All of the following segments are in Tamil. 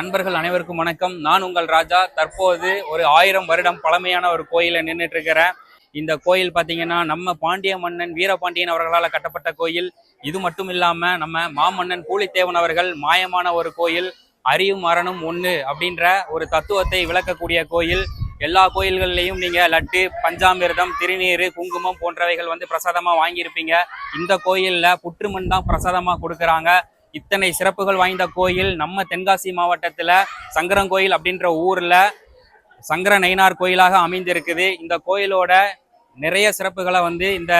நண்பர்கள் அனைவருக்கும் வணக்கம். நான் உங்கள் ராஜா. தற்போது ஒரு ஆயிரம் வருடம் பழமையான ஒரு கோயிலை நின்றுட்டு இருக்கிறேன் இந்த கோயில் பார்த்தீங்கன்னா நம்ம பாண்டிய மன்னன் வீரபாண்டியன் அவர்களால் கட்டப்பட்ட கோயில். இது மட்டும் இல்லாமல் நம்ம மாமன்னன் பூலித்தேவன் அவர்கள் மாயமான ஒரு கோயில் அறியும் மரணம் ஒன்று அப்படின்ற ஒரு தத்துவத்தை விளக்கக்கூடிய கோயில். எல்லா கோயில்கள்லையும் நீங்கள் லட்டு பஞ்சாமிர்தம் திருநீர் குங்குமம் போன்றவைகள் வந்து பிரசாதமாக வாங்கியிருப்பீங்க. இந்த கோயிலில் புற்றுமண் தான் பிரசாதமாக கொடுக்குறாங்க. இத்தனை சிறப்புகள் வாய்ந்த கோயில். நம்ம தென்காசி மாவட்டத்தில் சங்கரங்கோயில் அப்படின்ற ஊரில் சங்கர நயினார் கோயிலாக அமைந்திருக்குது. இந்த கோயிலோட நிறைய சிறப்புகளை வந்து இந்த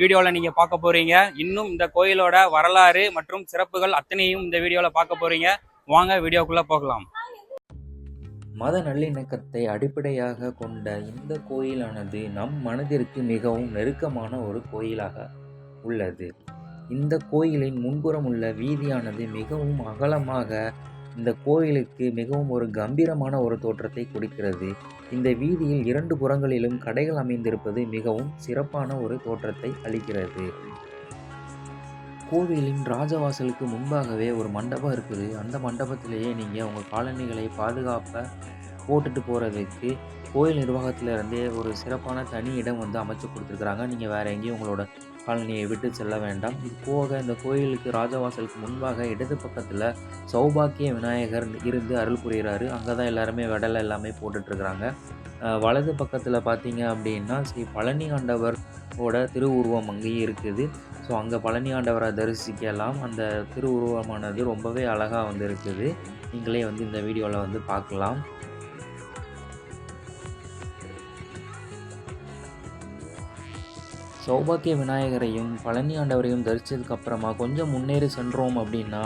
வீடியோவில் நீங்கள் பார்க்க போகிறீங்க இன்னும் இந்த கோயிலோட வரலாறு மற்றும் சிறப்புகள் அத்தனையும் இந்த வீடியோவில் பார்க்க போகிறீங்க வாங்க வீடியோக்குள்ளே போகலாம். மத நல்லிணக்கத்தை அடிப்படையாக கொண்ட இந்த கோயிலானது நம் மனதிற்கு மிகவும் நெருக்கமான ஒரு கோயிலாக உள்ளது. இந்த கோயிலின் முன்புறம் உள்ள வீதியானது மிகவும் அகலமாக இந்த கோயிலுக்கு மிகவும் ஒரு கம்பீரமான ஒரு தோற்றத்தை கொடுக்கிறது. இந்த வீதியில் இரண்டு புறங்களிலும் கடைகள் அமைந்திருப்பது மிகவும் சிறப்பான ஒரு தோற்றத்தை அளிக்கிறது. கோவிலின் ராஜவாசலுக்கு முன்பாகவே ஒரு மண்டபம் இருக்குது. அந்த மண்டபத்திலேயே நீங்கள் உங்கள் காலணிகளை பாதுகாப்ப போட்டுட்டு போகிறதுக்கு கோயில் நிர்வாகத்திலேருந்தே ஒரு சிறப்பான தனி இடம் வந்து அமைச்சு கொடுத்துருக்குறாங்க. நீங்கள் வேறு எங்கேயும் உங்களோட காலனியை விட்டு செல்ல வேண்டாம். இது போக இந்த கோயிலுக்கு ராஜவாசலுக்கு முன்பாக இடது பக்கத்தில் சௌபாக்கிய விநாயகர் இருந்து அருள் புரிகிறாரு. அங்கே தான் எல்லாருமே வெடலை எல்லாமே போட்டுட்ருக்குறாங்க. வலது பக்கத்தில் பார்த்தீங்க அப்படின்னா ஸ்ரீ பழனி ஆண்டவர் ஓட திருவுருவம் அங்கேயும் இருக்குது. ஸோ அங்கே பழனி ஆண்டவரை தரிசிக்கலாம். அந்த திருவுருவமானது ரொம்பவே அழகாக வந்து இருக்குது நீங்களே வந்து இந்த வீடியோவில் வந்து பார்க்கலாம் சௌபாக்கிய விநாயகரையும் பழனி ஆண்டவரையும் தரிச்சதுக்கு அப்புறமா கொஞ்சம் முன்னேறி சென்றோம் அப்படின்னா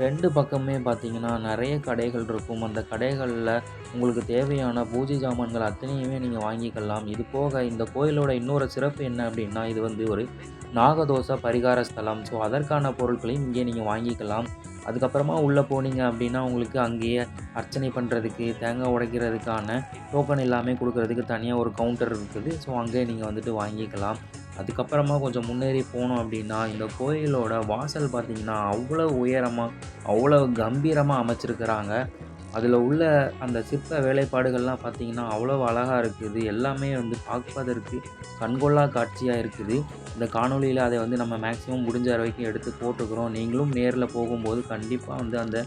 ரெண்டு பக்கமே பார்த்தீங்கன்னா நிறைய கடைகள் இருக்கும். அந்த கடைகளில் உங்களுக்கு தேவையான பூஜை ஜாமான்கள் அத்தனையுமே நீங்கள் வாங்கிக்கலாம். இது போக இந்த கோயிலோட இன்னொரு சிறப்பு என்ன அப்படின்னா இது வந்து ஒரு நாகதோஷ பரிகார ஸ்தலம். ஸோ அதற்கான பொருட்களையும் இங்கே நீங்கள் வாங்கிக்கலாம். அதுக்கப்புறமா உள்ளே போனீங்க அப்படின்னா உங்களுக்கு அங்கேயே அர்ச்சனை பண்ணுறதுக்கு தேங்காய் உடைக்கிறதுக்கான டோக்கன் எல்லாமே கொடுக்கறதுக்கு தனியாக ஒரு கவுண்டர் இருக்குது. ஸோ அங்கே நீங்கள் வந்துட்டு வாங்கிக்கலாம். அதுக்கப்புறமா கொஞ்சம் முன்னேறி போனோம் அப்படின்னா இந்த கோயிலோட வாசல் பார்த்திங்கன்னா அவ்வளோ உயரமாக அவ்வளோ கம்பீரமாக அமைச்சிருக்கிறாங்க. அதில் உள்ள அந்த சிற்ப வேலைப்பாடுகள்லாம் பார்த்திங்கன்னா அவ்வளோ அழகாக இருக்குது. எல்லாமே வந்து பார்ப்பதற்கு கண்கொள்ளா காட்சியாக இருக்குது. இந்த காணொலியில் அதை வந்து நம்ம மேக்ஸிமம் முடிஞ்ச வரைக்கும் எடுத்து போட்டுக்கிறோம். நீங்களும் நேரில் போகும்போது கண்டிப்பாக வந்து அந்த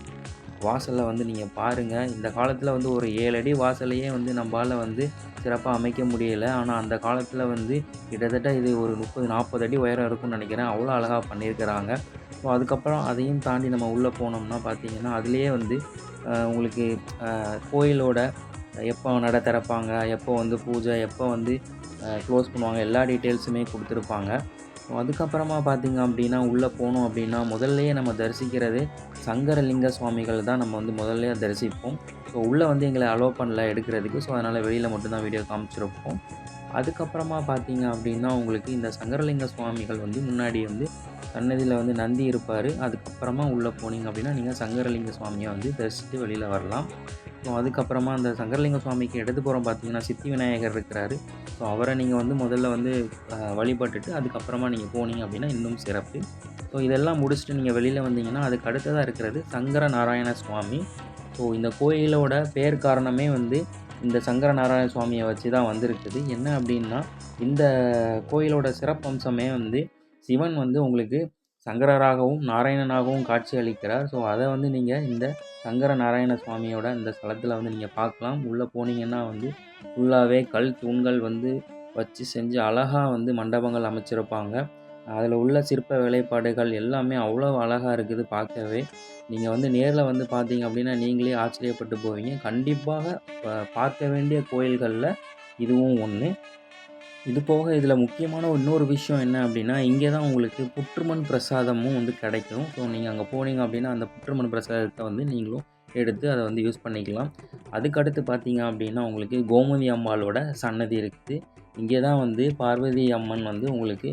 வாசலை வந்து நீங்கள் பாருங்கள் இந்த காலத்தில் வந்து ஒரு ஏழு அடி வாசலையே வந்து நம்மளால் வந்து சிறப்பாக அமைக்க முடியலை. ஆனால் அந்த காலத்தில் வந்து கிட்டத்தட்ட இது ஒரு முப்பது நாற்பது அடி உயரம் இருக்கும்னு நினைக்கிறேன். அவ்வளோ அழகாக பண்ணியிருக்கிறாங்க. ஸோ அதுக்கப்புறம் அதையும் தாண்டி நம்ம உள்ளே போனோம்னா பார்த்தீங்கன்னா அதுலேயே வந்து உங்களுக்கு கோயிலோட எப்போ நட திறப்பாங்க எப்போ வந்து பூஜை எப்போ வந்து க்ளோஸ் பண்ணுவாங்க எல்லா டீட்டெயில்ஸுமே கொடுத்துருப்பாங்க. அதுக்கப்புறமா பார்த்திங்க அப்படின்னா உள்ளே போனோம் அப்படின்னா முதல்லையே நம்ம தரிசிக்கிறது சங்கரலிங்க சுவாமிகள் தான் நம்ம வந்து முதல்லையே தரிசிப்போம். ஸோ உள்ளே வந்து எங்களை அலோவ் பண்ணல எடுக்கிறதுக்கு. ஸோ அதனால் வெளியில் மட்டும்தான் வீடியோ காமிச்சிருப்போம். அதுக்கப்புறமா பார்த்தீங்க அப்படின்னா உங்களுக்கு இந்த சங்கரலிங்க சுவாமிகள் வந்து முன்னாடி வந்து சன்னதியில் வந்து நந்தி இருப்பார். அதுக்கப்புறமா உள்ளே போனீங்க அப்படின்னா நீங்கள் சங்கரலிங்க சுவாமியை வந்து தரிசித்து வெளியில் வரலாம். ஸோ அதுக்கப்புறமா அந்த சங்கரலிங்க சுவாமிக்கு இடதுபுறம் பார்த்தீங்கன்னா சித்தி விநாயகர் இருக்கிறாரு. ஸோ அவரை நீங்கள் வந்து முதல்ல வந்து வழிபட்டுட்டு அதுக்கப்புறமா நீங்கள் போனீங்க அப்படின்னா இன்னும் சிறப்பு. ஸோ இதெல்லாம் முடிச்சுட்டு நீங்கள் வெளியில் வந்தீங்கன்னா அதுக்கு அடுத்ததாக இருக்கிறது சங்கர நாராயண சுவாமி. ஸோ இந்த கோயிலோட பேர் காரணமே வந்து இந்த சங்கர நாராயண சுவாமியை வச்சு தான் வந்திருக்குது. என்ன அப்படின்னா இந்த கோயிலோட சிறப்பம்சமே வந்து சிவன் வந்து உங்களுக்கு சங்கரராகவும் நாராயணனாகவும் காட்சி அளிக்கிறார். ஸோ அதை வந்து நீங்கள் இந்த சங்கர நாராயண சுவாமியோட இந்த ஸ்தலத்தில் வந்து நீங்கள் பார்க்கலாம். உள்ளே போனீங்கன்னா வந்து ஃபுல்லாகவே கல் தூண்கள் வந்து வச்சு செஞ்சு அழகாக வந்து மண்டபங்கள் அமைச்சிருப்பாங்க. அதில் உள்ள சிற்ப வேலைப்பாடுகள் எல்லாமே அவ்வளோ அழகாக இருக்குது பார்க்கவே. நீங்கள் வந்து நேரில் வந்து பார்த்தீங்க அப்படின்னா நீங்களே ஆச்சரியப்பட்டு போவீங்க. கண்டிப்பாக பார்க்க வேண்டிய கோயில்களில் இதுவும் ஒன்று இது போக இதில் முக்கியமான இன்னொரு விஷயம் என்ன அப்படின்னா இங்கே தான் உங்களுக்கு புற்றுமண் பிரசாதமும் வந்து கிடைக்கும். ஸோ நீங்கள் அங்கே போனீங்க அப்படின்னா அந்த புற்றுமண் பிரசாதத்தை வந்து நீங்களும் எடுத்து அதை வந்து யூஸ் பண்ணிக்கலாம். அதுக்கடுத்து பார்த்தீங்க அப்படின்னா உங்களுக்கு கோமதி அம்பாளோட சன்னதி இருக்குது. இங்கே தான் வந்து பார்வதி அம்மன் வந்து உங்களுக்கு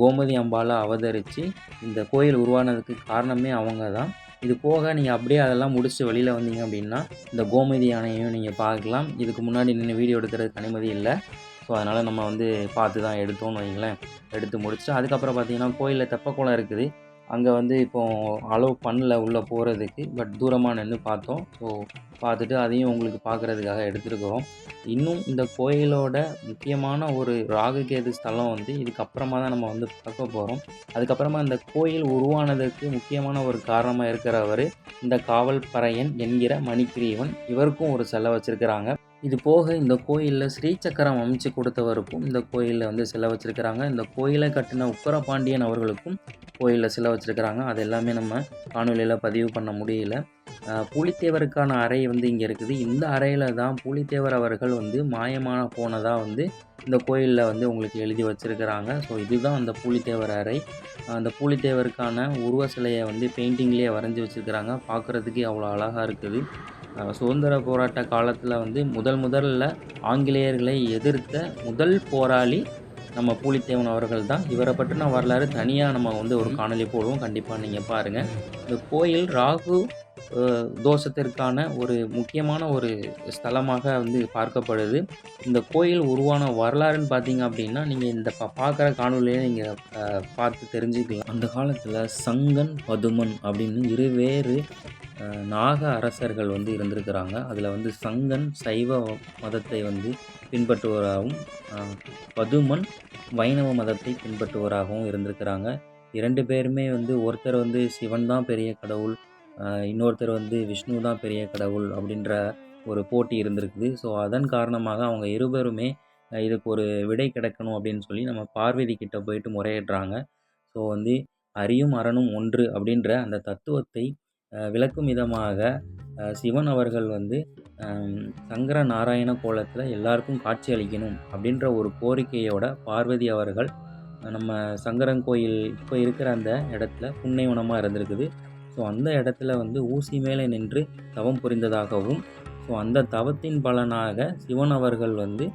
கோமதி அம்பாலை அவதரித்து இந்த கோயில் உருவானதுக்கு காரணமே அவங்க தான் இது போக நீங்கள் அப்படியே அதெல்லாம் முடிச்சுட்டு வெளியில் வந்தீங்க அப்படின்னா இந்த கோமதி யானையையும் நீங்கள் பார்க்கலாம். இதுக்கு முன்னாடி நின்று வீடியோ எடுக்கிறதுக்கு அனுமதி இல்லை. ஸோ அதனால் நம்ம வந்து பார்த்து தான் எடுத்தோம்னு வைங்களேன் எடுத்து முடிச்சுட்டு அதுக்கப்புறம் பார்த்தீங்கன்னா கோயிலில் தெப்பக்குளம் இருக்குது. அங்கே வந்து இப்போ அலோவ் பண்ணல உள்ளே போகிறதுக்கு பட் தூரமாக நின்று பார்த்தோம். ஸோ பார்த்துட்டு அதையும் உங்களுக்கு பார்க்குறதுக்காக எடுத்துருக்கிறோம். இன்னும் இந்த கோயிலோட முக்கியமான ஒரு ராகுகேது ஸ்தலம் வந்து இதுக்கப்புறமா தான் நம்ம வந்து பார்க்க போகிறோம் அதுக்கப்புறமா இந்த கோயில் உருவானதற்கு முக்கியமான ஒரு காரணமாக இருக்கிறவர் இந்த காவல் பறையன் என்கிற மணிக்கிரீவன். இவருக்கும் ஒரு செலை வச்சுருக்கிறாங்க. இது போக இந்த கோயிலில் ஸ்ரீசக்கரம் அமைச்சு கொடுத்தவருக்கும் இந்த கோயிலில் வந்து சிலை வச்சுருக்கிறாங்க. இந்த கோயிலை கட்டின உக்கரபாண்டியன் அவர்களுக்கும் கோயிலில் சிலை வச்சுருக்கிறாங்க. அது எல்லாமே நம்ம காணொலியில் பதிவு பண்ண முடியல. புலித்தேவருக்கான அறை வந்து இங்கே இருக்குது. இந்த அறையில் தான் புலித்தேவர் அவர்கள் வந்து மாயமான போனதாக வந்து இந்த கோயிலில் வந்து உங்களுக்கு எழுதி வச்சுருக்கிறாங்க. ஸோ இதுதான் அந்த பூலித்தேவர் அறை. அந்த பூலித்தேவருக்கான உருவ சிலையை வந்து பெயிண்டிங்லேயே வரைஞ்சி வச்சுருக்கிறாங்க. பார்க்குறதுக்கு அவ்வளோ அழகாக இருக்குது. சுதந்திர போராட்ட காலத்தில் வந்து முதல் முதல்ல ஆங்கிலேயர்களை எதிர்த்த முதல் போராளி நம்ம பூலித்தேவன் அவர்கள் தான். இவரை பற்றின வரலாறு தனியாக நம்ம வந்து ஒரு காணொளி போடுவோம். கண்டிப்பாக நீங்கள் பாருங்கள் இந்த கோயில் ராகு தோஷத்திற்கான ஒரு முக்கியமான ஒரு ஸ்தலமாக வந்து பார்க்கப்படுது. இந்த கோயில் உருவான வரலாறுன்னு பார்த்தீங்க அப்படின்னா நீங்கள் இந்த பா பார்க்குற காணொலியை நீங்கள் பார்த்து தெரிஞ்சுக்கலாம். அந்த காலத்தில் சங்கன் பதுமன் அப்படின்னு இருவேறு நாக அரசர்கள் வந்து இருந்திருக்கிறாங்க. அதில் வந்து சங்கன் சைவ மதத்தை வந்து பின்பற்றுவராகவும் பதுமன் வைணவ மதத்தை பின்பற்றுவராகவும் இருந்திருக்கிறாங்க. இரண்டு பேருமே வந்து ஒருத்தர் வந்து சிவன் தான் பெரிய கடவுள் இன்னொருத்தர் வந்து விஷ்ணு தான் பெரிய கடவுள் அப்படின்ற ஒரு போட்டி இருந்திருக்குது. ஸோ அதன் காரணமாக அவங்க இருவருமே இதுக்கு ஒரு விடை கிடைக்கணும் அப்படின்னு சொல்லி நம்ம பார்வதி கிட்ட போயிட்டு முறையிடுறாங்க. ஸோ வந்து அரியும் அரணும் ஒன்று அப்படின்ற அந்த தத்துவத்தை விளக்கும் விதமாக சிவன் அவர்கள் வந்து சங்கர நாராயண கோலத்தில் எல்லாருக்கும் காட்சி அளிக்கணும் அப்படின்ற ஒரு கோரிக்கையோட பார்வதி அவர்கள் நம்ம சங்கரன் கோயில் இப்போ இருக்கிற அந்த இடத்துல புன்னைவனமாக இருந்திருக்குது. ஸோ அந்த இடத்துல வந்து ஊசி மேலே நின்று தவம் புரிந்ததாகவும் ஸோ அந்த தவத்தின் பலனாக சிவன் அவர்கள் வந்து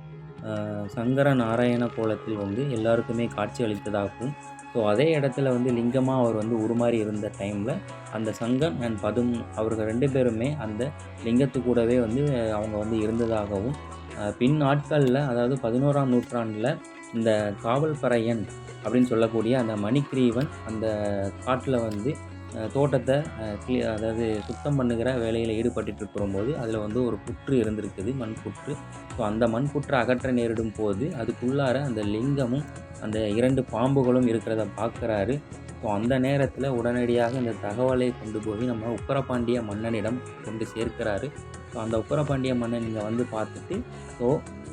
சங்கர நாராயண கோலத்தில் வந்து எல்லாருக்குமே காட்சி அளித்ததாகவும் ஸோ அதே இடத்துல வந்து லிங்கமாக அவர் வந்து உருமாறி இருந்த டைமில் அந்த சங்கன் அண்ட் பதும் அவர்கள் ரெண்டு பேருமே அந்த லிங்கத்து கூடவே வந்து அவங்க வந்து இருந்ததாகவும் பின் நாட்களில் அதாவது பதினோராம் நூற்றாண்டில் இந்த காவல் பறையன் அப்படின்னு சொல்லக்கூடிய அந்த மணிக்கிரீவன் அந்த காட்டில் வந்து தோட்டத்தை அஹ், க்ளீ அதாவது சுத்தம் பண்ணுகிற வேலையில் ஈடுபட்டுட்டு இருக்கும்போது அதில் வந்து ஒரு புற்று இருந்திருக்குது மண் புற்று ஸோ அந்த மண் புற்றை அகற்ற நேரிடும் போது அதுக்குள்ளார அந்த லிங்கமும் அந்த இரண்டு பாம்புகளும் இருக்கிறத பார்க்குறாரு. ஸோ அந்த நேரத்தில் உடனடியாக இந்த தகவலை கொண்டு போய் நம்ம உக்கரபாண்டிய மன்னனிடம் கொண்டு சேர்க்கிறாரு. ஸோ அந்த உக்கரபாண்டிய மன்னன் இங்கே வந்து பார்த்துட்டு ஸோ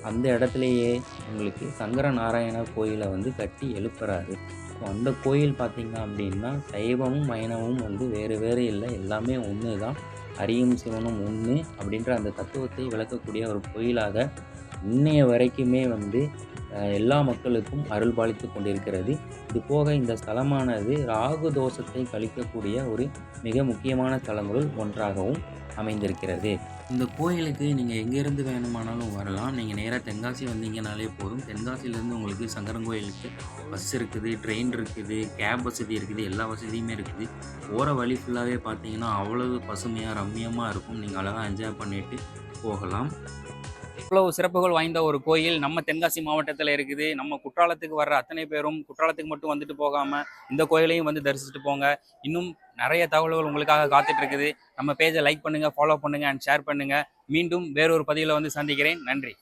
அந்த இடத்துலையே உங்களுக்கு சங்கர நாராயண கோயிலை வந்து கட்டி எழுப்புறாரு. ஸோ அந்த கோயில் பார்த்திங்க அப்படின்னா சைவமும் வைணவமும் வந்து வேறு வேறு இல்லை. எல்லாமே ஒன்று தான். அரியும் சிவனும் ஒன்று அப்படின்ற அந்த தத்துவத்தை விளக்கக்கூடிய ஒரு கோயிலாக இன்னைய வரைக்குமே வந்து எல்லா மக்களுக்கும் அருள் பாலித்து கொண்டிருக்கிறது. இது போக இந்த ஸ்தலமானது ராகு தோஷத்தை கழிக்கக்கூடிய ஒரு மிக முக்கியமான ஸ்தலங்களுள் ஒன்றாகவும் அமைந்திருக்கிறது. இந்த கோயிலுக்கு நீங்கள் எங்கேருந்து வேணுமானாலும் வரலாம். நீங்கள் நேராக தென்காசி வந்தீங்கனாலே போதும். தென்காசியிலேருந்து உங்களுக்கு சங்கரன் கோயிலுக்கு பஸ் இருக்குது ட்ரெயின் இருக்குது கேப் வசதி இருக்குது எல்லா வசதியுமே இருக்குது. போகிற வழி ஃபுல்லாகவே பார்த்தீங்கன்னா அவ்வளவு பசுமையாக ரம்மியமாக இருக்கும். நீங்கள் அழகாக என்ஜாய் பண்ணிவிட்டு போகலாம். இவ்வளவு சிறப்புகள் வாய்ந்த ஒரு கோயில் நம்ம தென்காசி மாவட்டத்தில் இருக்குது. நம்ம குற்றாலத்துக்கு வர்ற அத்தனை பேரும் குற்றாலத்துக்கு மட்டும் வந்துட்டு போகாம இந்த கோயிலையும் வந்து தரிசிச்சுட்டு போங்க. இன்னும் நிறைய தகவல்கள் உங்களுக்காக காத்துட்டு இருக்குது. நம்ம பேஜை லைக் பண்ணுங்க ஃபாலோ பண்ணுங்க அண்ட் ஷேர் பண்ணுங்க. மீண்டும் வேறொரு பதிவில் வந்து சந்திக்கிறேன். நன்றி.